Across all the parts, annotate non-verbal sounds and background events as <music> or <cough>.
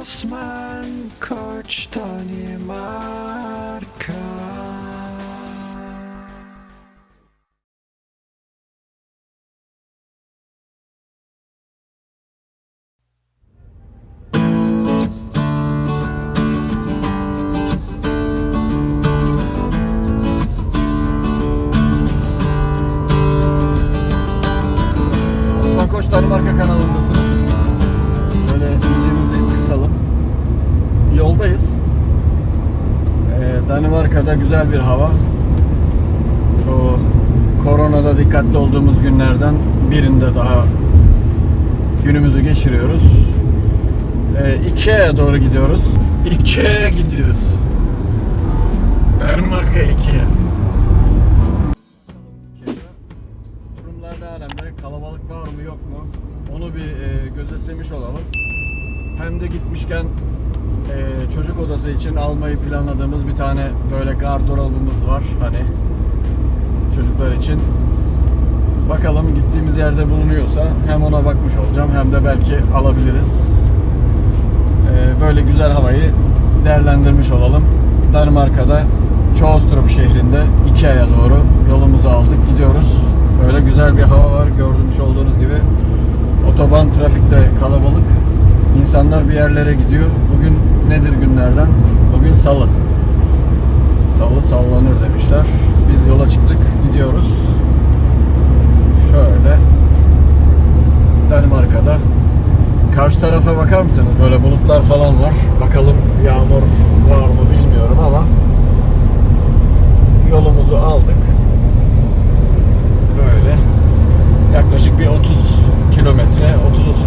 Osman Koç Danimarka Danimarka'da güzel bir hava. O koronada dikkatli olduğumuz günlerden birinde daha günümüzü geçiriyoruz. Ee, Ikea'ya doğru gidiyoruz. Ikea'ya gidiyoruz. Danimarka Ikea. Durumlar ne alemde? Kalabalık var mı yok mu? Onu bir e, gözetlemiş olalım. Hem de gitmişken e, çocuk odası için almayı planladığımız bir tane böyle gardırobumuz var. Hani çocuklar için. Bakalım gittiğimiz yerde bulunuyorsa hem ona bakmış olacağım hem de belki alabiliriz. E, böyle güzel havayı değerlendirmiş olalım. Danimarka'da Çoğustrup şehrinde Ikea'ya doğru yolumuzu aldık gidiyoruz. Böyle güzel bir hava var görmüş olduğunuz gibi. Otoban trafikte kalabalık. İnsanlar bir yerlere gidiyor. Bugün nedir günlerden? Bugün salı. Salı sallanır demişler. Biz yola çıktık gidiyoruz. Şöyle Danimarka'da Karşı tarafa bakar mısınız? Böyle bulutlar falan var. Bakalım yağmur var mı bilmiyorum ama yolumuzu aldık. Böyle yaklaşık bir 30 kilometre,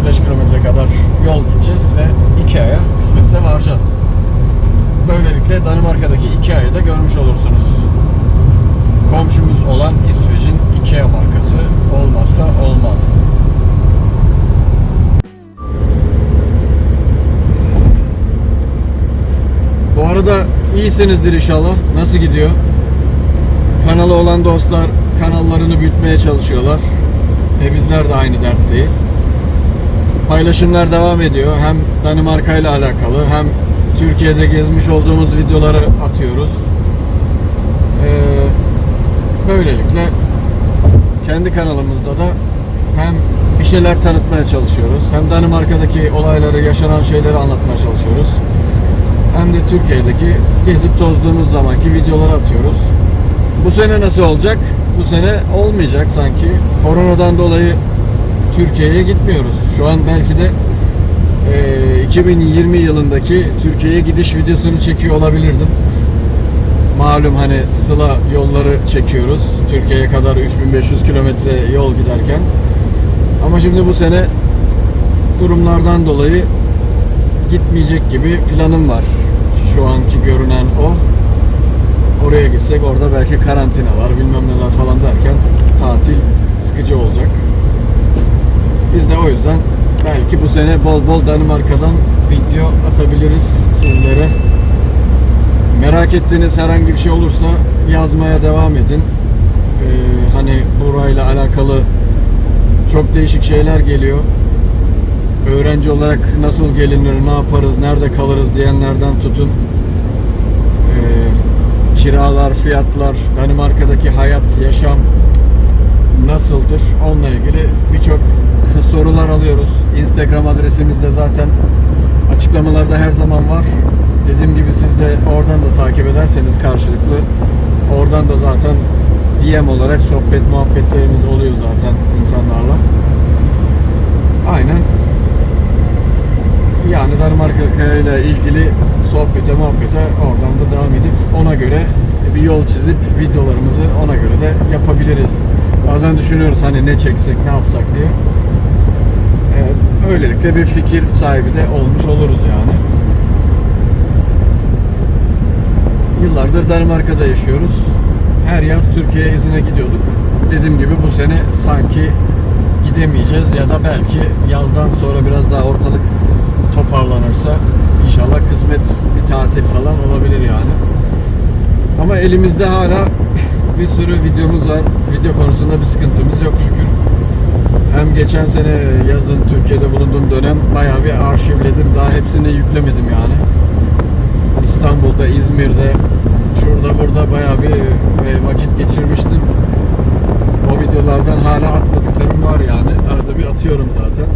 30-35 kilometre kadar yol gideceğiz ve Ikea'ya kısmetse varacağız. Böylelikle Danimarka'daki Ikea'yı da görmüş olursunuz. Komşumuz olan İsveç'in Ikea markası olmazsa olmaz. Bu arada iyisinizdir inşallah. Nasıl gidiyor? Kanalı olan dostlar kanallarını büyütmeye çalışıyorlar. E bizler de aynı dertteyiz. Paylaşımlar devam ediyor. Hem Danimarka ile alakalı hem Türkiye'de gezmiş olduğumuz videoları atıyoruz. Ee, böylelikle kendi kanalımızda da hem bir şeyler tanıtmaya çalışıyoruz. Hem Danimarka'daki olayları, yaşanan şeyleri anlatmaya çalışıyoruz hem de Türkiye'deki gezip tozduğumuz zamanki videoları atıyoruz. Bu sene nasıl olacak? Bu sene olmayacak sanki. Koronadan dolayı Türkiye'ye gitmiyoruz. Şu an belki de e, 2020 yılındaki Türkiye'ye gidiş videosunu çekiyor olabilirdim. Malum hani sıla yolları çekiyoruz. Türkiye'ye kadar 3500 kilometre yol giderken. Ama şimdi bu sene durumlardan dolayı gitmeyecek gibi planım var. Şu anki görünen o. Oraya gitsek orada belki karantinalar bilmem neler falan derken tatil sıkıcı olacak. Biz de o yüzden belki bu sene bol bol Danimarka'dan video atabiliriz sizlere. Merak ettiğiniz herhangi bir şey olursa yazmaya devam edin. Ee, hani burayla alakalı çok değişik şeyler geliyor öğrenci olarak nasıl gelinir, ne yaparız, nerede kalırız diyenlerden tutun. Ee, kiralar, fiyatlar, Danimarka'daki hayat, yaşam nasıldır? Onunla ilgili birçok <laughs> sorular alıyoruz. Instagram adresimiz de zaten açıklamalarda her zaman var. Dediğim gibi siz de oradan da takip ederseniz karşılıklı oradan da zaten DM olarak sohbet muhabbetlerimiz oluyor zaten İle ilgili sohbete muhabbete oradan da devam edip ona göre bir yol çizip videolarımızı ona göre de yapabiliriz. Bazen düşünüyoruz hani ne çeksek ne yapsak diye. Ee, öylelikle bir fikir sahibi de olmuş oluruz yani. Yıllardır Danimarka'da yaşıyoruz. Her yaz Türkiye'ye izine gidiyorduk. Dediğim gibi bu sene sanki gidemeyeceğiz ya da belki yazdan sonra biraz daha ortalık toparlanırsa inşallah kısmet bir tatil falan olabilir yani. Ama elimizde hala <laughs> bir sürü videomuz var. Video konusunda bir sıkıntımız yok şükür. Hem geçen sene yazın Türkiye'de bulunduğum dönem bayağı bir arşivledim. Daha hepsini yüklemedim yani. İstanbul'da, İzmir'de, şurada burada bayağı bir e, vakit geçirmiştim. O videolardan hala atmadıklarım var yani. Arada bir atıyorum zaten.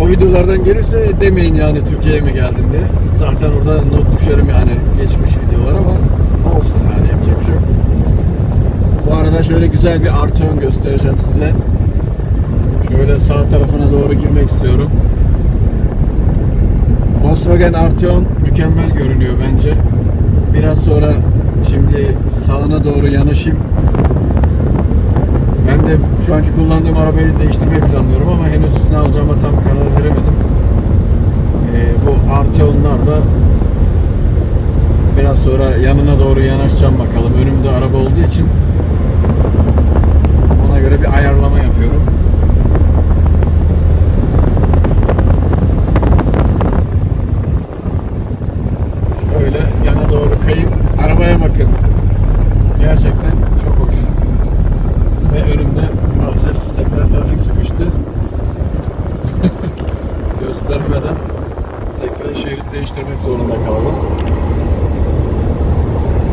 O videolardan gelirse demeyin yani Türkiye'ye mi geldin diye. Zaten orada not düşerim yani geçmiş videolar ama olsun yani yapacak bir şey yok. Bu arada şöyle güzel bir artı göstereceğim size. Şöyle sağ tarafına doğru girmek istiyorum. Volkswagen Arteon mükemmel görünüyor bence. Biraz sonra şimdi sağına doğru yanaşayım. Ben de şu anki kullandığım arabayı değiştirmeyi planlıyorum ama henüz ne alacağıma tam karar veremedim. Ee, bu Arteon'lar da biraz sonra yanına doğru yanaşacağım bakalım. Önümde araba olduğu için ona göre bir ayarlama yapıyorum. Şöyle yana doğru kayayım. Arabaya bakın. Gerçekten çok hoş. Ve önümde maalesef tekrar trafik sıkıştı. Göstermeden tekrar şerit değiştirmek zorunda kaldım.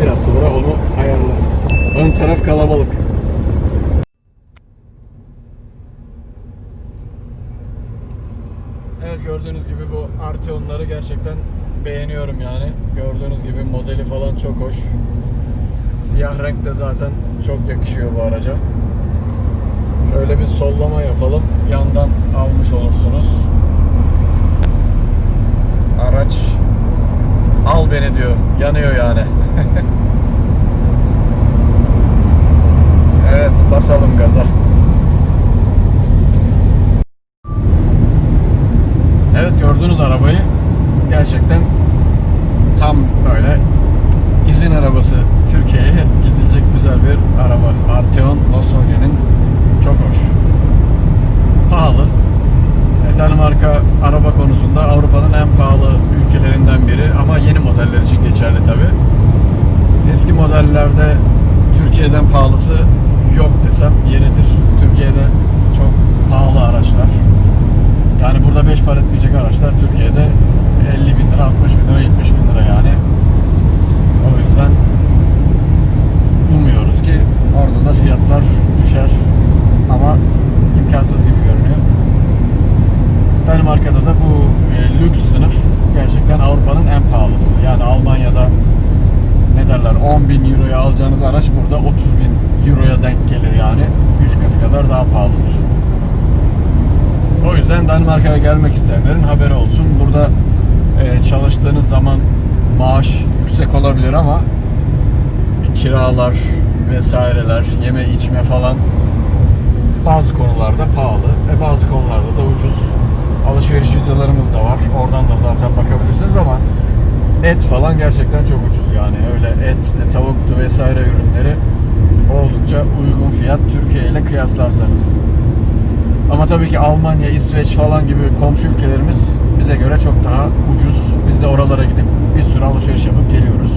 Biraz sonra onu ayarlarız. Ön taraf kalabalık. Evet gördüğünüz gibi bu Arteon'ları gerçekten beğeniyorum yani. Gördüğünüz gibi modeli falan çok hoş. Siyah renk de zaten çok yakışıyor bu araca. Şöyle bir sollama yapalım. Yandan almış olursunuz. Araç al beni diyor. Yanıyor yani. <laughs> evet basalım gaza. Evet gördüğünüz arabayı gerçekten tam böyle izin arabası Türkiye'ye gidilecek güzel bir araba. Arteon Volkswagen'in çok hoş. Pahalı. E, Danimarka araba konusunda Avrupa'nın en pahalı ülkelerinden biri ama yeni modeller için geçerli tabi. Eski modellerde Türkiye'den pahalısı yok desem yeridir. Türkiye'de çok pahalı araçlar. Yani burada 5 para etmeyecek araçlar Türkiye'de 50 bin lira, 60 bin lira, 70 bin lira yani. O yüzden umuyoruz ki orada da fiyatlar düşer ama imkansız gibi görünüyor. Danimarka'da da bu e, lüks sınıf gerçekten Avrupa'nın en pahalısı. Yani Almanya'da ne derler 10 bin euroya alacağınız araç burada 30 bin euroya denk gelir yani. 3 katı kadar daha pahalıdır. O yüzden Danimarka'ya gelmek isteyenlerin haberi olsun. Burada e, çalıştığınız zaman maaş yüksek olabilir ama kiralar vesaireler, yeme içme falan bazı konularda pahalı ve bazı konularda da ucuz. Alışveriş videolarımız da var. Oradan da zaten bakabilirsiniz ama et falan gerçekten çok ucuz yani. Öyle et, tavuktu vesaire ürünleri oldukça uygun fiyat Türkiye ile kıyaslarsanız. Ama tabii ki Almanya, İsveç falan gibi komşu ülkelerimiz bize göre çok daha ucuz. Biz de oralara gidip bir sürü alışveriş yapıp geliyoruz.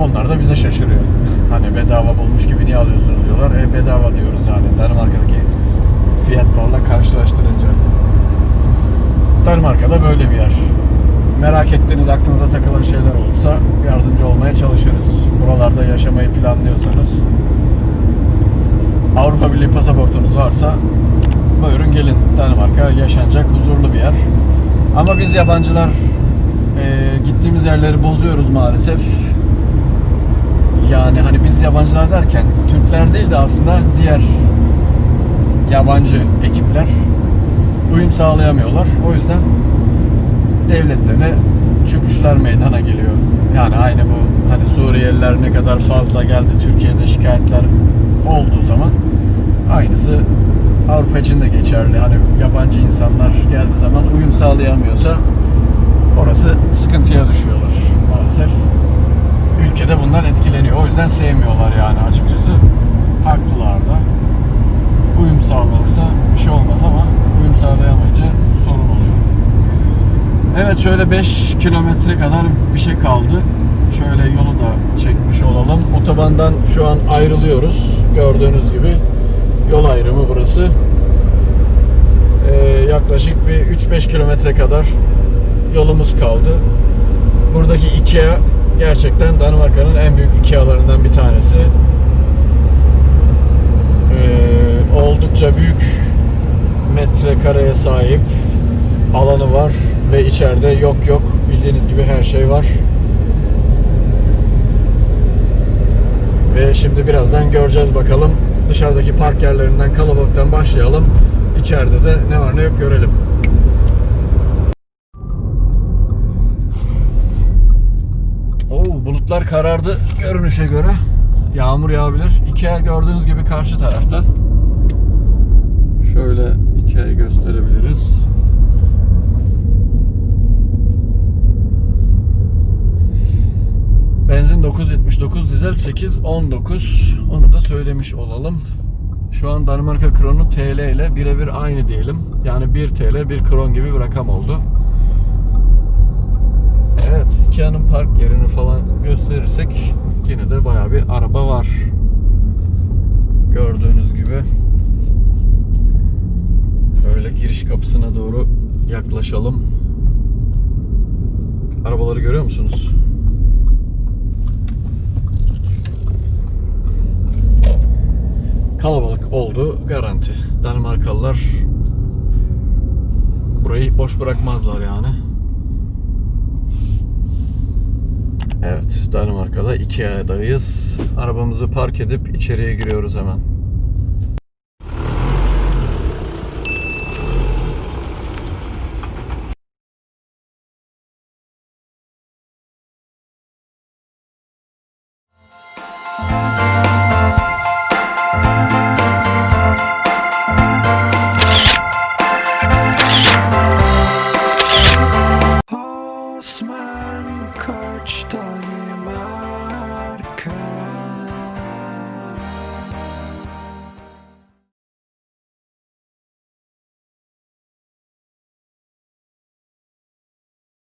Onlar da bize şaşırıyor. <laughs> Hani bedava bulmuş gibi niye alıyorsunuz diyorlar. E bedava diyoruz yani Danimarka'daki fiyatlarla karşılaştırınca. Danimarka'da böyle bir yer. Merak ettiğiniz aklınıza takılan şeyler olursa yardımcı olmaya çalışırız. Buralarda yaşamayı planlıyorsanız Avrupa Birliği pasaportunuz varsa buyurun gelin Danimarka yaşanacak huzurlu bir yer. Ama biz yabancılar e, gittiğimiz yerleri bozuyoruz maalesef. Yani hani biz yabancılar derken Türkler değil de aslında diğer yabancı ekipler uyum sağlayamıyorlar. O yüzden devlette de çöküşler meydana geliyor. Yani aynı bu hani Suriyeliler ne kadar fazla geldi Türkiye'de şikayetler olduğu zaman aynısı Avrupa için de geçerli. Hani yabancı insanlar geldiği zaman uyum sağlayamıyorsa orası sıkıntıya düşüyorlar maalesef. Ülkede bundan etkileniyor. O yüzden sevmiyorlar yani açıkçası. Haklılar da. Uyum sağlanırsa bir şey olmaz ama uyum sağlayamayınca sorun oluyor. Evet şöyle 5 kilometre kadar bir şey kaldı. Şöyle yolu da çekmiş olalım. Otobandan şu an ayrılıyoruz. Gördüğünüz gibi yol ayrımı burası. yaklaşık bir 3-5 kilometre kadar yolumuz kaldı. Buradaki Ikea gerçekten Danimarka'nın en büyük Ikea'larından bir tanesi. Ee, oldukça büyük metrekareye sahip alanı var ve içeride yok yok bildiğiniz gibi her şey var. Ve şimdi birazdan göreceğiz bakalım. Dışarıdaki park yerlerinden kalabalıktan başlayalım. İçeride de ne var ne yok görelim. Oo, bulutlar karardı görünüşe göre. Yağmur yağabilir. Ikea gördüğünüz gibi karşı tarafta. Şöyle Ikea'yı gösterebiliriz. Benzin 9.79, dizel 8.19. Onu da söylemiş olalım. Şu an Danimarka kronu TL ile birebir aynı diyelim. Yani 1 TL 1 kron gibi bir rakam oldu. Evet, Ikea'nın park yerini falan gösterirsek yine de bayağı bir araba var. Gördüğünüz gibi. Şöyle giriş kapısına doğru yaklaşalım. Arabaları görüyor musunuz? Kalabalık oldu garanti. Danimarkalılar burayı boş bırakmazlar yani. Evet, Danimarka'da Ikea'dayız. Arabamızı park edip içeriye giriyoruz hemen.